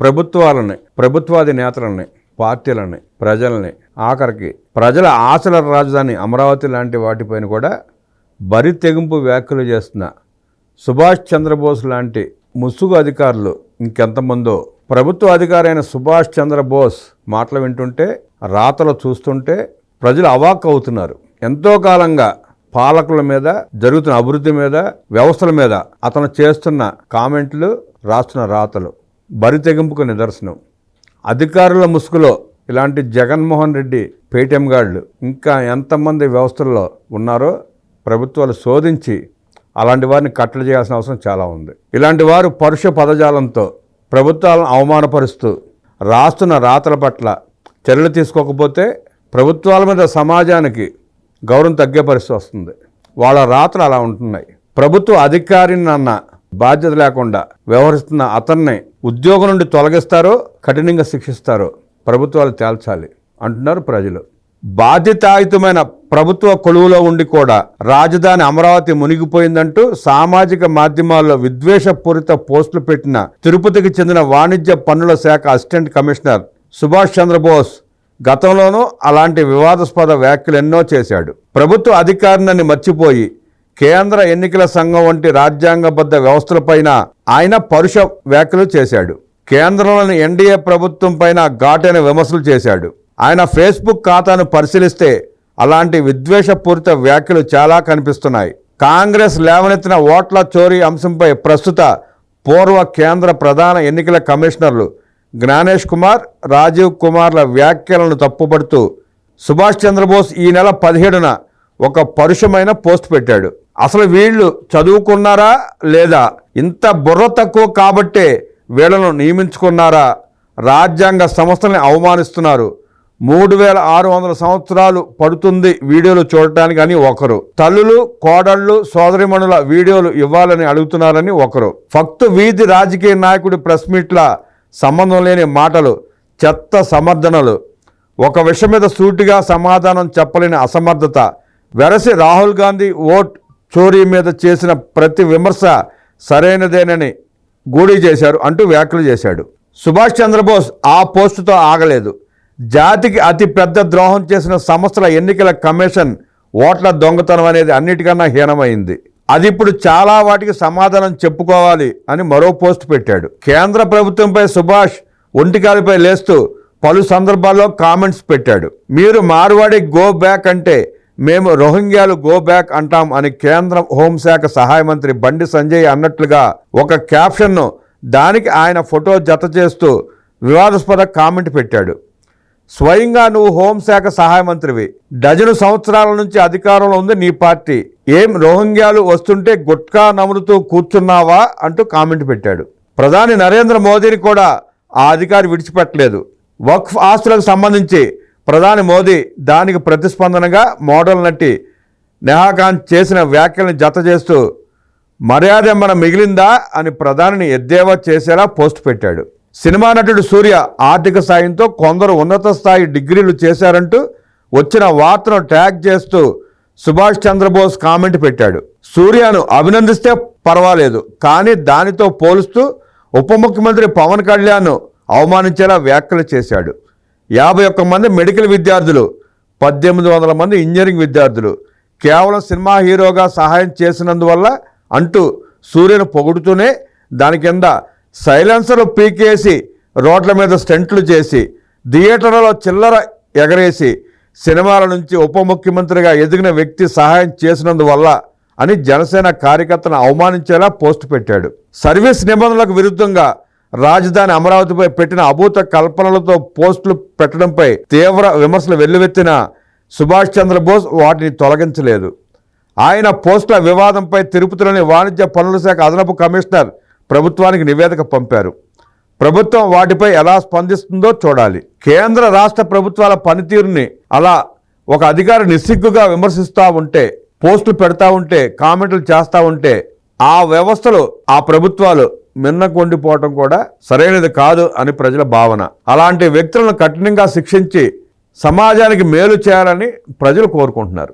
ప్రభుత్వాలని ప్రభుత్వాది నేతలని పార్టీలని ప్రజల్ని ఆఖరికి ప్రజల ఆశల రాజధాని అమరావతి లాంటి వాటిపైన కూడా బరి తెగింపు వ్యాఖ్యలు చేస్తున్న సుభాష్ చంద్రబోస్ లాంటి ముసుగు అధికారులు ఇంకెంతమందో. ప్రభుత్వ అధికారైన సుభాష్ చంద్రబోస్ మాటలు వింటుంటే రాతలు చూస్తుంటే ప్రజలు అవాక్ అవుతున్నారు. ఎంతో కాలంగా పాలకుల మీద జరుగుతున్న అభివృద్ధి మీద వ్యవస్థల మీద అతను చేస్తున్న కామెంట్లు రాస్తున్న రాతలు. బరితెగింపుకు నిదర్శనం. అధికారుల ముసుగులో ఇలాంటి జగన్మోహన్ రెడ్డి పేటీఎం గార్డులు ఇంకా ఎంతమంది వ్యవస్థల్లో ఉన్నారో ప్రభుత్వాలు శోధించి అలాంటి వారిని కట్టడి చేయాల్సిన అవసరం చాలా ఉంది. ఇలాంటి వారు పరుష పదజాలంతో ప్రభుత్వాలను అవమానపరుస్తూ రాస్తున్న రాతల పట్ల చర్యలు తీసుకోకపోతే ప్రభుత్వాల మీద సమాజానికి గౌరవం తగ్గే పరిస్థితి వస్తుంది. వాళ్ళ రాతలు అలా ఉంటున్నాయి. ప్రభుత్వ అధికారిని అన్న బాధ్యత లేకుండా వ్యవహరిస్తున్న అతన్ని ఉద్యోగం నుండి తొలగిస్తారో కఠినంగా శిక్షిస్తారో ప్రభుత్వాలు తేల్చాలి అంటున్నారు ప్రజలు. బాధ్యతాయుతమైన ప్రభుత్వ కొలువులో ఉండి కూడా రాజధాని అమరావతి మునిగిపోయిందంటూ సామాజిక మాధ్యమాల్లో విద్వేషపూరిత పోస్టులు పెట్టిన తిరుపతికి చెందిన వాణిజ్య పన్నుల శాఖ అసిస్టెంట్ కమిషనర్ సుభాష్ చంద్రబోస్ గతంలోనూ అలాంటి వివాదాస్పద వ్యాఖ్యలు ఎన్నో చేశాడు. ప్రభుత్వ అధికారిని మర్చిపోయి కేంద్ర ఎన్నికల సంఘం వంటి రాజ్యాంగబద్ధ వ్యవస్థలపైన ఆయన పరుష వ్యాఖ్యలు చేశాడు. కేంద్రంలోని ఎన్డీఏ ప్రభుత్వం పైన ఘాటైన విమర్శలు చేశాడు. ఆయన ఫేస్బుక్ ఖాతాను పరిశీలిస్తే అలాంటి విద్వేషపూరిత వ్యాఖ్యలు చాలా కనిపిస్తున్నాయి. కాంగ్రెస్ లేవనెత్తిన ఓట్ల చోరీ అంశంపై ప్రస్తుత పూర్వ కేంద్ర ప్రధాన ఎన్నికల కమిషనర్లు జ్ఞానేష్ కుమార్ రాజీవ్ కుమార్ల వ్యాఖ్యలను తప్పుపడుతూ సుభాష్ చంద్రబోస్ ఈ నెల పదిహేడున ఒక పరుషమైన పోస్ట్ పెట్టాడు. అసలు వీళ్ళు చదువుకున్నారా లేదా? ఇంత బుర్ర తక్కువ కాబట్టే వీళ్ళను నియమించుకున్నారా? రాజ్యాంగ సంస్థల్ని అవమానిస్తున్నారు. మూడు వేల ఆరు వందల సంవత్సరాలు పడుతుంది వీడియోలు చూడటానికి అని ఒకరు. తల్లులు కోడళ్ళు సోదరిమణుల వీడియోలు ఇవ్వాలని అడుగుతున్నారని ఒకరు. ఫక్తు వీధి రాజకీయ నాయకుడి ప్రెస్ మీట్ల సంబంధం లేని మాటలు చెత్త సమర్థనలు. ఒక విషయం మీద సూటిగా సమాధానం చెప్పలేని అసమర్థత. వెరసి రాహుల్ గాంధీ ఓట్ చోరీ మీద చేసిన ప్రతి విమర్శ సరైనదేనని గూడీ చేశారు అంటూ వ్యాఖ్యలు చేశాడు. సుభాష్ చంద్రబోస్ ఆ పోస్టుతో ఆగలేదు. జాతికి అతి పెద్ద ద్రోహం చేసిన సంస్థల ఎన్నికల కమిషన్ ఓట్ల దొంగతనం అనేది అన్నిటికన్నా హీనమైంది. అది ఇప్పుడు చాలా వాటికి సమాధానం చెప్పుకోవాలి అని మరో పోస్ట్ పెట్టాడు. కేంద్ర ప్రభుత్వంపై సుభాష్ ఒంటికాలిపై లేస్తూ పలు సందర్భాల్లో కామెంట్స్ పెట్టాడు. మీరు మార్వాడి గో బ్యాక్ అంటే మేము రోహింగ్యాలు గో బ్యాక్ అంటాం అని కేంద్ర హోంశాఖ సహాయ మంత్రి బండి సంజయ్ అన్నట్లుగా ఒక క్యాప్షన్ను దానికి ఆయన ఫోటో జత చేస్తూ వివాదాస్పద కామెంట్ పెట్టాడు. స్వయంగా నువ్వు హోంశాఖ సహాయ మంత్రివి. డజను సంవత్సరాల నుంచి అధికారంలో ఉంది నీ పార్టీ. ఏం రోహింగ్యాలు వస్తుంటే గుట్కా నములుతూ కూర్చున్నావా అంటూ కామెంట్ పెట్టాడు. ప్రధాని నరేంద్ర మోదీని కూడా ఆ అధికారి విడిచిపెట్టలేదు. వక్ఫ్ ఆస్తులకు సంబంధించి ప్రధాని మోదీ దానికి ప్రతిస్పందనగా మోడల్ నటి నెహాఖాన్ చేసిన వ్యాఖ్యలను జత చేస్తూ మర్యాద మన మిగిలిందా అని ప్రధానిని ఎద్దేవా చేసేలా పోస్ట్ పెట్టాడు. సినిమా నటుడు సూర్య ఆర్థిక సాయంతో కొందరు ఉన్నత స్థాయి డిగ్రీలు చేశారంటూ వచ్చిన వార్తను ట్యాగ్ చేస్తూ సుభాష్ చంద్రబోస్ కామెంట్ పెట్టాడు. సూర్యను అభినందిస్తే పర్వాలేదు కానీ దానితో పోలుస్తూ ఉప ముఖ్యమంత్రి పవన్ కళ్యాణ్ అవమానించేలా వ్యాఖ్యలు చేశాడు. యాభై ఒక్క మంది మెడికల్ విద్యార్థులు పద్దెనిమిది వందల మంది ఇంజనీరింగ్ విద్యార్థులు. కేవలం సినిమా హీరోగా సహాయం చేసినందువల్ల అంటూ సూర్యను పొగుడుతూనే దాని కింద సైలెన్సర్లు పీకేసి రోడ్ల మీద స్టంట్లు చేసి థియేటర్లలో చిల్లర ఎగరేసి సినిమాల నుంచి ఉప ముఖ్యమంత్రిగా ఎదిగిన వ్యక్తి సహాయం చేసినందువల్ల అని జనసేన కార్యకర్తను అవమానించేలా పోస్ట్ పెట్టాడు. సర్వీస్ నిబంధనలకు విరుద్ధంగా రాజధాని అమరావతిపై పెట్టిన అభూత కల్పనలతో పోస్టులు పెట్టడంపై తీవ్ర విమర్శలు వెల్లువెత్తిన సుభాష్ చంద్రబోస్ వాటిని తొలగించలేదు. ఆయన పోస్టుల వివాదంపై తిరుపతిలోని వాణిజ్య పనుల శాఖ అదనపు కమిషనర్ ప్రభుత్వానికి నివేదిక పంపారు. ప్రభుత్వం వాటిపై ఎలా స్పందిస్తుందో చూడాలి. కేంద్ర రాష్ట్ర ప్రభుత్వాల పనితీరుని అలా ఒక అధికారి నిస్సిగ్గుగా విమర్శిస్తూ ఉంటే పోస్టులు పెడతా ఉంటే కామెంట్లు చేస్తూ ఉంటే ఆ వ్యవస్థలు ఆ ప్రభుత్వాలు మిన్నకొండిపోవటం కూడా సరైనది కాదు అని ప్రజల భావన. అలాంటి వ్యక్తులను కఠినంగా శిక్షించి సమాజానికి మేలు చేయాలని ప్రజలు కోరుకుంటున్నారు.